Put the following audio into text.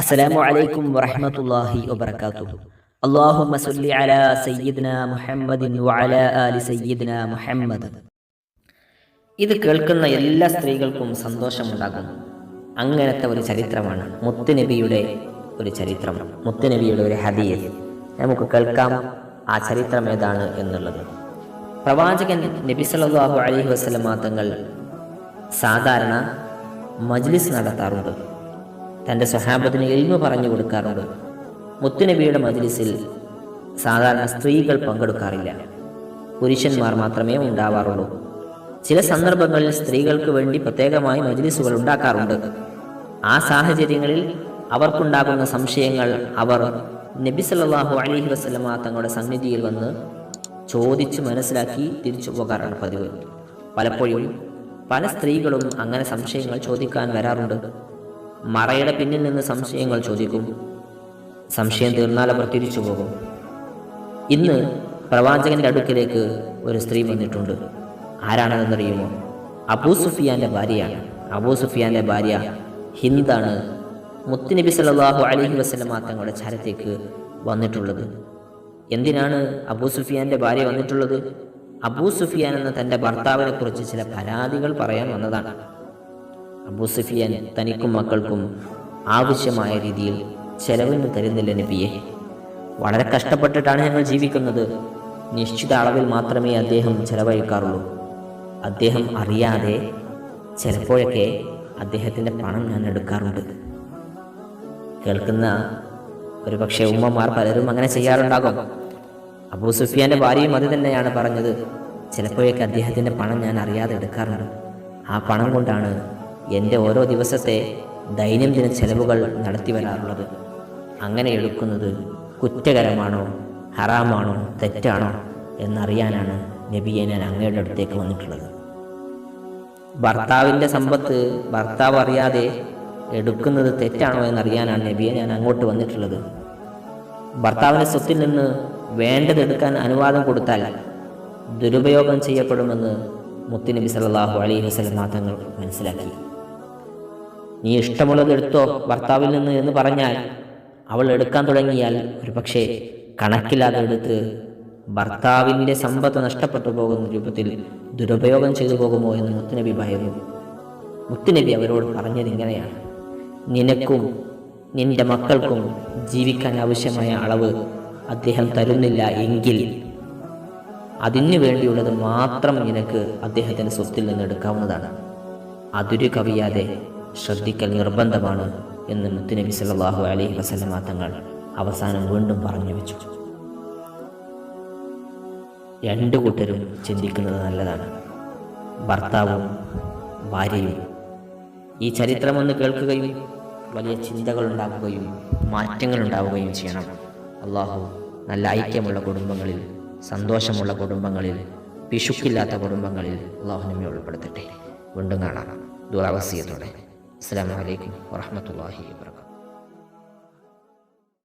അസ്സലാമു അലൈക്കും വറഹ്മത്തുള്ളാഹി വബറകാതുഹു. അല്ലാഹുമ്മ സല്ലി അലാ സയ്യിദ്ന മുഹമ്മദിൻ വഅലാ ആലി സയ്യിദ്ന മുഹമ്മദ്. ഇത് കേൾക്കുന്ന എല്ലാ സ്ത്രീകൾക്കും സന്തോഷമുണ്ടാകും. അങ്ങനത്തെ ഒരു ചരിത്രമാണ് മുത്തുനബിയുടെ ഒരു ചരിത്രം മുത്തുനബിയുടെ ഒരു ഹദീസ്. നമുക്ക് കേൾക്കാം ആ ചരിത്രം ഏതാണ് എന്നുള്ളത്. പ്രവാചകൻ നബി സല്ലല്ലാഹു അലൈഹി വസല്ലമ തങ്ങൾ സാധാരണ മജ്ലിസ് നടത്താറുണ്ട്. തന്റെ സ്വഹാബത്തിന് എൽമ പറഞ്ഞു കൊടുക്കാറുണ്ട്. മുത്തുനബിയുടെ മജ്ലിസിൽ സാധാരണ സ്ത്രീകൾ പങ്കെടുക്കാറില്ല. പുരുഷന്മാർ മാത്രമേ ഉണ്ടാവാറുള്ളൂ. ചില സന്ദർഭങ്ങളിൽ സ്ത്രീകൾക്ക് വേണ്ടി പ്രത്യേകമായി മജ്ലിസുകൾ ഉണ്ടാക്കാറുണ്ട്. ആ സാഹചര്യങ്ങളിൽ അവർക്കുണ്ടാകുന്ന സംശയങ്ങൾ അവർ നബി സല്ലല്ലാഹു അലൈഹി വസല്ലമ തങ്ങളുടെ സന്നിധിയിൽ വന്ന് ചോദിച്ച് മനസ്സിലാക്കി തിരിച്ചു പോകാറാണ് പതിവ്. പലപ്പോഴും പല സ്ത്രീകളും അങ്ങനെ സംശയങ്ങൾ ചോദിക്കാൻ വരാറുണ്ട്. മറയുടെ പിന്നിൽ നിന്ന് സംശയങ്ങൾ ചോദിക്കും. സംശയം തീർന്നാൽ അവർ തിരിച്ചു പോകും. ഇന്ന് പ്രവാചകന്റെ അടുക്കിലേക്ക് ഒരു സ്ത്രീ വന്നിട്ടുണ്ട്. ആരാണെന്നറിയുമോ? അബൂ സുഫിയാന്റെ ഭാര്യയാണ്. അബൂ സുഫിയാന്റെ ഭാര്യ ഹിന്ദാണ്. മുത്തുനബി സല്ലല്ലാഹു അലഹി വസല്ലമ തങ്ങളുടെ ചാരത്തേക്ക് വന്നിട്ടുള്ളത്. എന്തിനാണ് അബൂ സുഫിയാന്റെ ഭാര്യ വന്നിട്ടുള്ളത്? അബൂ സുഫിയാൻ എന്ന തന്റെ ഭർത്താവിനെ കുറിച്ച് ചില പരാതികൾ പറയാൻ വന്നതാണ്. അബൂ സുഫിയാൻ തനിക്കും മക്കൾക്കും ആവശ്യമായ രീതിയിൽ ചെലവിന് തരുന്നില്ല നബിയെ. വളരെ കഷ്ടപ്പെട്ടിട്ടാണ് ഞങ്ങൾ ജീവിക്കുന്നത്. നിശ്ചിത അളവിൽ മാത്രമേ അദ്ദേഹം ചെലവഴിക്കാറുള്ളൂ. അദ്ദേഹം അറിയാതെ ചിലപ്പോഴൊക്കെ അദ്ദേഹത്തിന്റെ പണം ഞാൻ എടുക്കാറുണ്ട്. കേൾക്കുന്ന ഒരു പക്ഷേ ഉമ്മമാർ പലരും അങ്ങനെ ചെയ്യാറുണ്ടാകും. അബൂ സുഫിയാന്റെ ഭാര്യയും അത് തന്നെയാണ് പറഞ്ഞത്. ചിലപ്പോഴൊക്കെ അദ്ദേഹത്തിന്റെ പണം ഞാൻ അറിയാതെ എടുക്കാറുണ്ട്. ആ പണം കൊണ്ടാണ് എന്റെ ഓരോ ദിവസത്തെ ദൈനംദിന ചെലവുകൾ നടത്തി വരാറുള്ളത്. അങ്ങനെ എടുക്കുന്നത് കുറ്റകരമാണോ ഹറാമാണോ തെറ്റാണോ എന്നറിയാനാണ് നബിയെ ഞാൻ അങ്ങയുടെ അടുത്തേക്ക് വന്നിട്ടുള്ളത്. ഭർത്താവിന്റെ സമ്പത്ത് ഭർത്താവ് അറിയാതെ എടുക്കുന്നത് തെറ്റാണോ എന്നറിയാനാണ് നബിയെ ഞാൻ അങ്ങോട്ട് വന്നിട്ടുള്ളത്. ഭർത്താവിന്റെ സ്വത്തിൽ നിന്ന് വേണ്ടത് എടുക്കാൻ അനുവാദം കൊടുത്താൽ ദുരുപയോഗം ചെയ്യപ്പെടുമെന്ന് മുത്തുനബി സല്ലാഹു അലൈഹി വസല്ലം തങ്ങൾ മനസ്സിലാക്കി. നീ ഇഷ്ടമുള്ളത് എടുത്തോ ഭർത്താവിൽ നിന്ന് എന്ന് പറഞ്ഞാൽ അവൾ എടുക്കാൻ തുടങ്ങിയാൽ ഒരു പക്ഷേ കണക്കില്ലാതെ എടുത്ത് ഭർത്താവിന്റെ സമ്പത്ത് നഷ്ടപ്പെട്ടു പോകുന്ന രൂപത്തിൽ ദുരുപയോഗം ചെയ്തു പോകുമോ എന്ന് മുത്തുനബി ഭയന്നു. മുത്തുനബി അവരോട് പറഞ്ഞത് ഇങ്ങനെയാണ്. നിനക്കും നിന്റെ മക്കൾക്കും ജീവിക്കാൻ ആവശ്യമായ അളവ് അദ്ദേഹം തരുന്നില്ല എങ്കിൽ അതിനു വേണ്ടിയുള്ളത് മാത്രം നിനക്ക് അദ്ദേഹത്തിന്റെ സ്വത്തിൽ നിന്ന് എടുക്കാവുന്നതാണ്. അതിരു കവിയാതെ ശ്രദ്ധിക്കൽ നിർബന്ധമാണ് എന്ന് മുത്തുനബി സല്ലാഹു അലൈഹി വസല്ലമ തങ്ങൾ അവസാനം വീണ്ടും പറഞ്ഞു വെച്ചു. രണ്ടു കൂട്ടരും ചിന്തിക്കുന്നത് നല്ലതാണ്. ഭർത്താവും ഭാര്യയും. ഈ ചരിത്രം ഒന്ന് കേൾക്കുകയും വലിയ ചിന്തകൾ ഉണ്ടാക്കുകയും മാറ്റങ്ങൾ ഉണ്ടാവുകയും ചെയ്യണം. അള്ളാഹു നല്ല ഐക്യമുള്ള കുടുംബങ്ങളിൽ സന്തോഷമുള്ള കുടുംബങ്ങളിൽ പിശുക്കില്ലാത്ത കുടുംബങ്ങളിൽ അള്ളാഹു നമ്മെ ഉൾപ്പെടുത്തട്ടെ. വീണ്ടും കാണാം. ദുരാവസ്യത്തോടെ അസ്സാം വലൈക്കും വാഹമത്തല്ലാഹി വാ